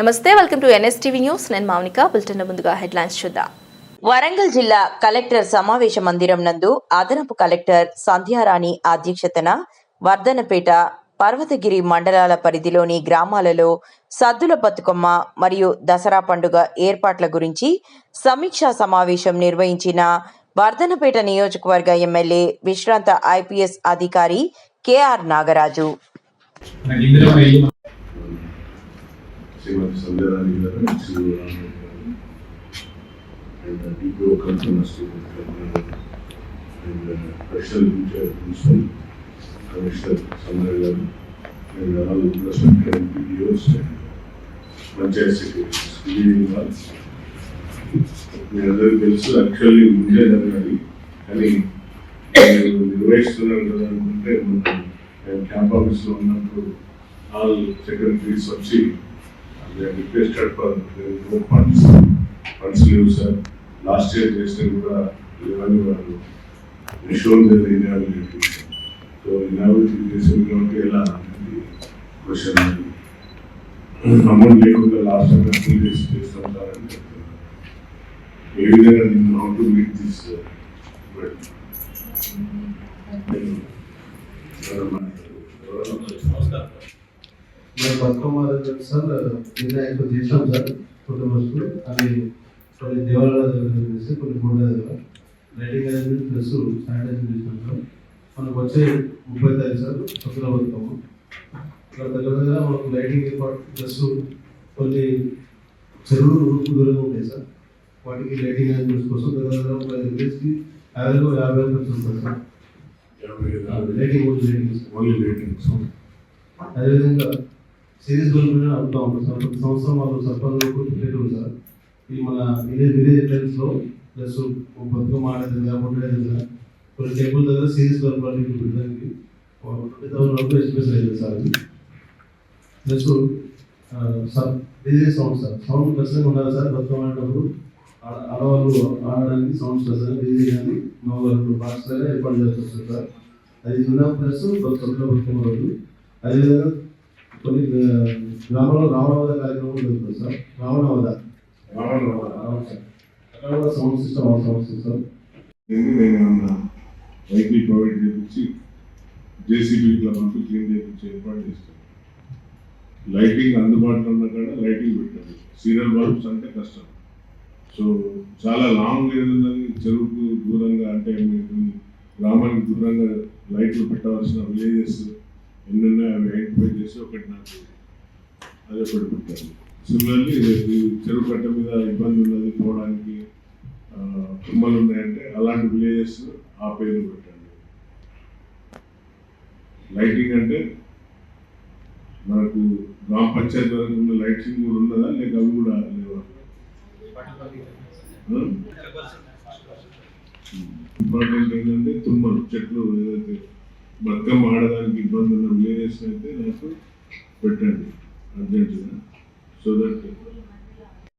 నమస్తే welcome to NSTV news. నేను Mounika bulletin ముందుగా హెడ్లైన్స్ చూద్దాం. వరంగల్ జిల్లా కలెక్టర్ సమావేశ మందిరం నందు అదనపు కలెక్టర్ సంధ్యారాణి అధ్యక్షతన వర్ధనపేట పర్వతగిరి మండలాల పరిధిలోని గ్రామాలలో సద్దుల బతుకమ్మ మరియు దసరా పండుగ ఏర్పాట్ల గురించి సమీక్షా సమావేశం నిర్వహించిన వర్ధనపేట నియోజకవర్గ ఎమ్మెల్యే విశ్రాంత ఐపీఎస్ అధికారి కెఆర్ నాగరాజు. నాకు ఇందులో వెయ్యి శ్రీమతి సంధ్యారాణి గారు శ్రీ రామయ్య గారు and depot Kalpana Shrimati Kalpana garu and special teacher principal commissioner Sandhya garu and all respected MPDOs and panchayat secretaries good evening all మీ అందరికీ తెలుసు యాక్చువల్లీ ఉండే జరగాలి కానీ మీరు నిర్వహిస్తున్నారు కదా అనుకుంటే మనం నేను క్యాంప్ ఆఫీస్లో ఉన్నప్పుడు ఆల్ సెక్రటరీస్ వచ్చి requested for no funds funds లేవు సార్ లాస్ట్ ఇయర్ చేస్తే కూడా లేవని వాళ్ళు షోన్ ఇనాబిలిటీ సో ఇనాబిలిటీ చేసింది కాబట్టి ఎలా క్వశ్చన్ అమౌంట్ లేకుండా లాస్ట్ టైం త్రీ డేస్ చేస్తాం సార్ అని చెప్తున్నారు ఏ విధంగా నేను హౌ టు మీట్ దిస్ మేము బతుకమ్మ రోజు సార్ వినాయకుడు చేసాం సార్ కుటుంబస్తులు అవి కొన్ని దేవాలయాల దగ్గర చేసి కొన్ని గుళ్ళ దగ్గర లైటింగ్ అరేంజ్మెంట్ ప్లస్ శానిటైజర్ చేసాం సార్ మనకు వచ్చే ముప్పై తారీఖు సార్ కొత్తగా బతుకమ్మ. ఇక్కడ దగ్గర దగ్గర మనకు లైటింగ్ ఏర్పాటు ప్లస్ కొన్ని చెరువులు ఉడుకు దూరంగా ఉంటాయి సార్. వాటికి లైటింగ్ అరేంజ్మెంట్స్ కోసం దగ్గర దగ్గర ఒక విలేజ్కి యాభై యాభై వేలు ఖర్చు ఉంటుంది సార్ లైటింగ్ అదేవిధంగా సిరీస్ గవర్నమెంట్ అడుగుతా ఉంటాం సార్. ప్రతి సంవత్సరం వాళ్ళు సర్పంచ్ పెట్టారు సార్. ఈ మన village village entrance plus Bathukamma ఆడేది కాబట్టి సార్. కొన్ని టెంపుల్ దగ్గర సిరీస్ గవర్నమెంట్ పెట్టడానికి ట్వంటీ థౌసండ్ వరకు ఎక్స్ప్రెస్ అయింది సార్ అది. Plus sir DJ sound sir. Sound ఖచ్చితంగా ఉండాలి సార్ బతుకమ్మ ఆడేటప్పుడు. ఆడవాళ్ళు ఆడడానికి సౌండ్స్ ఖచ్చితంగా డీజే కానీ మగవాళ్ళు బాక్స్ కానీ ఏర్పాటు చేస్తారు సార్. అది ఉన్న ప్లస్ బతుకమ్మ బతుకమ్మ రోజు. అదేవిధంగా కొన్ని గ్రామాల్లో రావణవద కార్యక్రమం జరుగుతుంది సార్. రావణవద కూడా సౌండ్ సిస్టమ్ నేను ఏమన్నా వెహికల్ ప్రొవైడ్ చేయించి జేసీబీ ఇట్లా పంపి క్లీన్ చేయించి ఏర్పాటు చేస్తాను లైటింగ్ అందుబాటులో ఉన్న కాడ లైటింగ్ పెట్టాలి సీరియల్ బల్బ్స్ అంటే కష్టం. సో చాలా లాంగ్ ఏదన్నది చెరువుకు దూరంగా అంటే గ్రామానికి దూరంగా లైట్లు పెట్టవలసిన విలేజెస్ ఎన్ని ఉన్నాయో అవి ఐడెంటిఫై చేసి ఒకటి నాకు అదే ఒకటి పెట్టాలి సిమిలర్లీ చెరువు కట్ట మీద ఇబ్బంది ఉన్నది పోవడానికి ఆ, తుమ్మలు ఉన్నాయంటే అలాంటి విలేజెస్ ఆ పేరు పెట్టండి. లైటింగ్ అంటే మనకు గ్రామ పంచాయతీ వరకు ఉన్న లైటింగ్ కూడా ఉన్నదా? లేక అవి కూడా లేవా? ఇంపార్టెంట్ ఏంటంటే తుమ్మలు చెట్లు ఏదైతే బతుకమ్మ ఆడడానికి ఇబ్బంది ఉన్న విలేజెస్ అయితే నాకు పెట్టండి. అర్జెంటుగా. So that